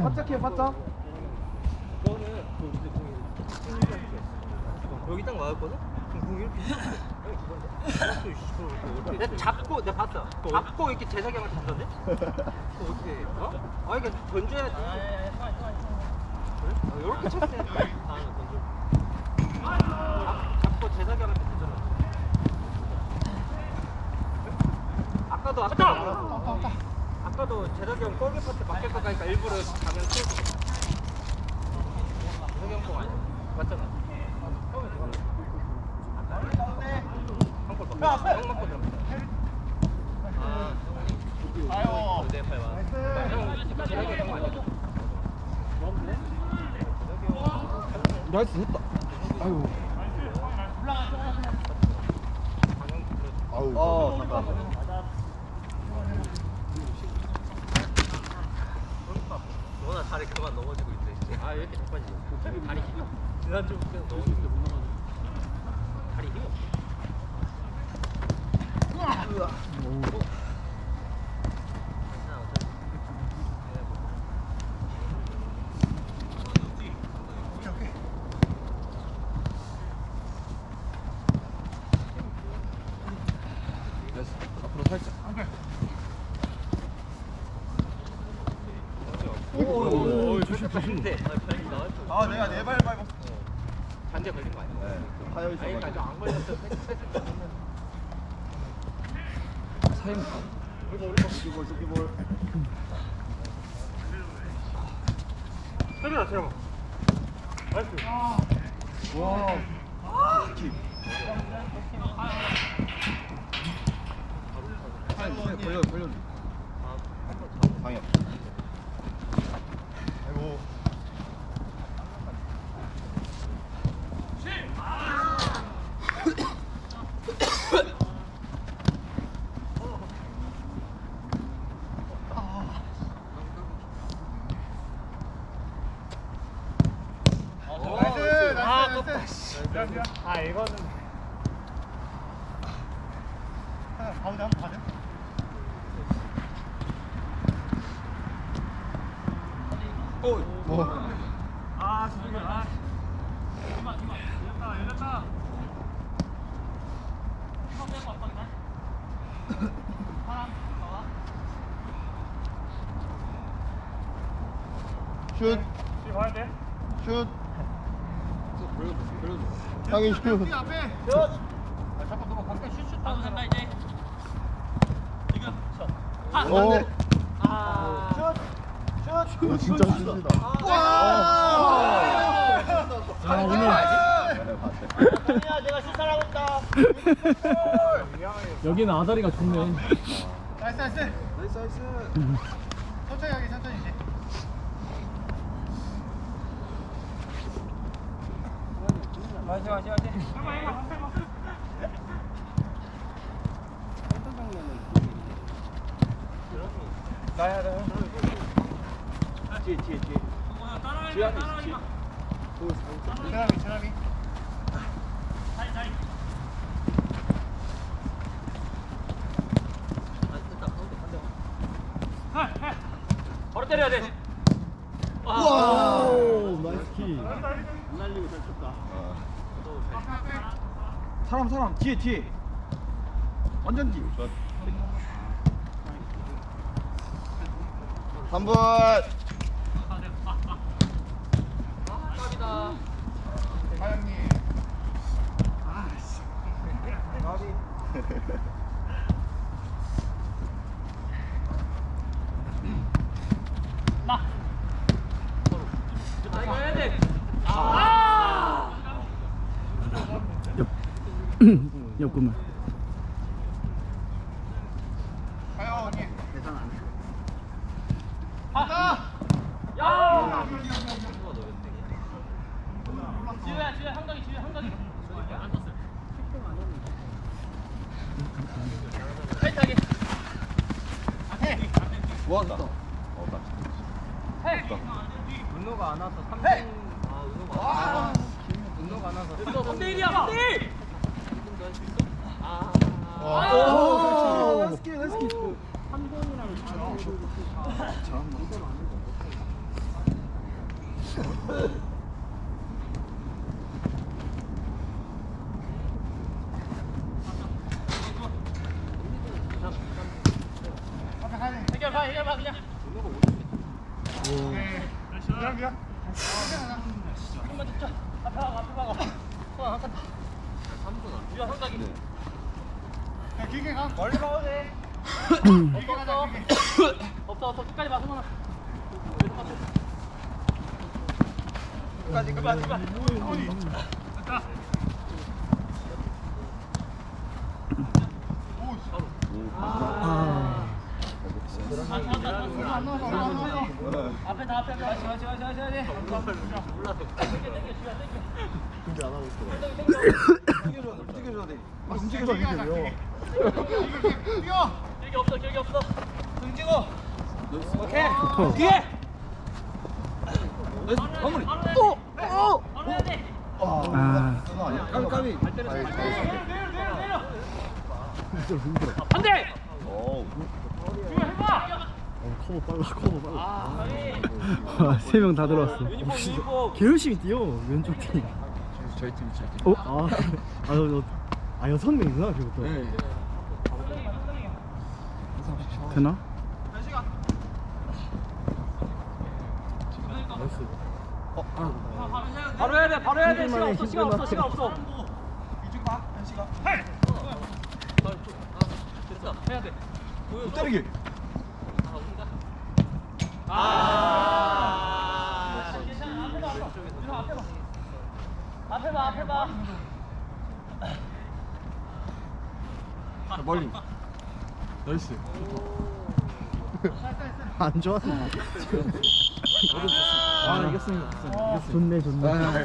바짝해 바짝. 여기 딱 맞았거든? 그럼 공 이렇게 내가 잡고 내가 봤어 잡고 이렇게 재석이 형을? 그거 어떻게 해? 어? 아 이게 던져야지 그래? 어, 이렇게 쳤어야 돼 다음에 던져 잡- 잡고 재석이 형한테 던져라 아까도 아까 아까도 재석이 형 골키퍼한테 맞겠다 가니까 일부러 가면 쏘고 재석이 형거 아니야? 맞잖아 처음에 누가 한골 골 들어갔어. 아, 아유. 내팔 와. 형, 아니야? 나이스 했다. 아유. 아우. 어 잠깐. 너나 다리 그만 넘어지고 있대. 아, 왜 이렇게 자빠지? 다리 힘이 없어. 지난주 그냥 넘어지는데 못 넘어져. 다리 힘이 없어. 괜찮아, 어차피. 됐어. 앞으로 살짝. 오, 조심 조심. 반대. 아 내가 네발 밟았어. 반대 걸린 거 아니야? 네. 파여 아니, 그러니까 있어. 안 걸렸어. 사임. 슈기볼 슈기볼. 때려라, 때려. 나이스. 와. 킥. 사임 걸려 걸려. 방역. 아이고. 나이스 나이스 나이스. 아, 이거는. 가운데 한번 가자. 오. 뭐. 아, 수비가. 아. 이만, 이만. 열렸다, 열렸다. 슛. 지금 봐야 돼. 슛. 슛. 아, 잠 깐 너가 밖에 슛슛 따도 된다 이제. 지금. 아, 오. 아. 슛. 오, 진짜 슛이다. 아, 오늘. 야, 내가 슛하라고 했다. 여기는 아다리가 좋네. 나이스 나이스. 나이스 나이스. 천천히 하게 천천히 이제. 맞지, 맞지, 맞지. 나야, 나야. 뒤에, 뒤에, 뒤에. 앞에 있어, 뒤에. 제라미 제라미. 바로 때려야 돼. 우와. 나이스 키. 사람 사람 뒤에 뒤에. 완전 뒤. 3분. 깜이다. 사장님. 아씨. 나비. 아, 이거 해야 돼. 아! 옆 건물. 가요 언니. 야! 지우야, 지우야, 한강이, 지우야, 한강이. 안 떴어요. 타이트하게. 좋았다. 해. 은호가 안 와서 3등. 아, 은호가. 아, 은호가 안 와서. 3대 1이야, 3대 1. 아. 오, 아. 나이스 키, 나이스 키. 한 번이라도 잘한다. 앞에 가야 돼. 해결 봐, 해결 봐, 그냥. 네. 미안, 미안. 한번 집자. 앞에 하고, 앞에 하고. 손 아깝다. 3분. 유아 손가기. 야, 길게 가. 멀리 가도 돼. 길게 가자, 길게. 없어, 없어. 끝까지 봐, 손아. 끝까지, 끝까지, 끝까지. 어디? 됐다. 오, 씨. 아. 안 나와서, 안 나와서. 앞에 다 앞에 다시 다시 다시 다시 다시 아, 움직여서 이겨요. 뛰어. 길게 없어 길게 없어 등지고 오케이. 뒤에 마무리. 아. 까비, 까비. 힘들어 힘들어. 안돼 어, 커버 빨라 커버 빨라. 세명 다 들어왔어. 유니폼 어, 진짜 유니폼 개 열심히 뛰어 왼쪽 팀. 저희 팀, 저희 팀. 어? 아, 아, 너, 아 여섯 명이구나 그것도. 네. 되나? 바로 해야 돼 바로 해야 돼 시간 없어 시간 없어 시간 해. 없어 이쪽 봐, 현식아. 됐어 해야 돼 못 때리게. 아 괜찮아 앞에 봐 윤호 앞에 봐 앞에 봐 앞에 봐 멀리. 나이스. 안 좋았어. 아 이겼어. 좋네 좋네. 아,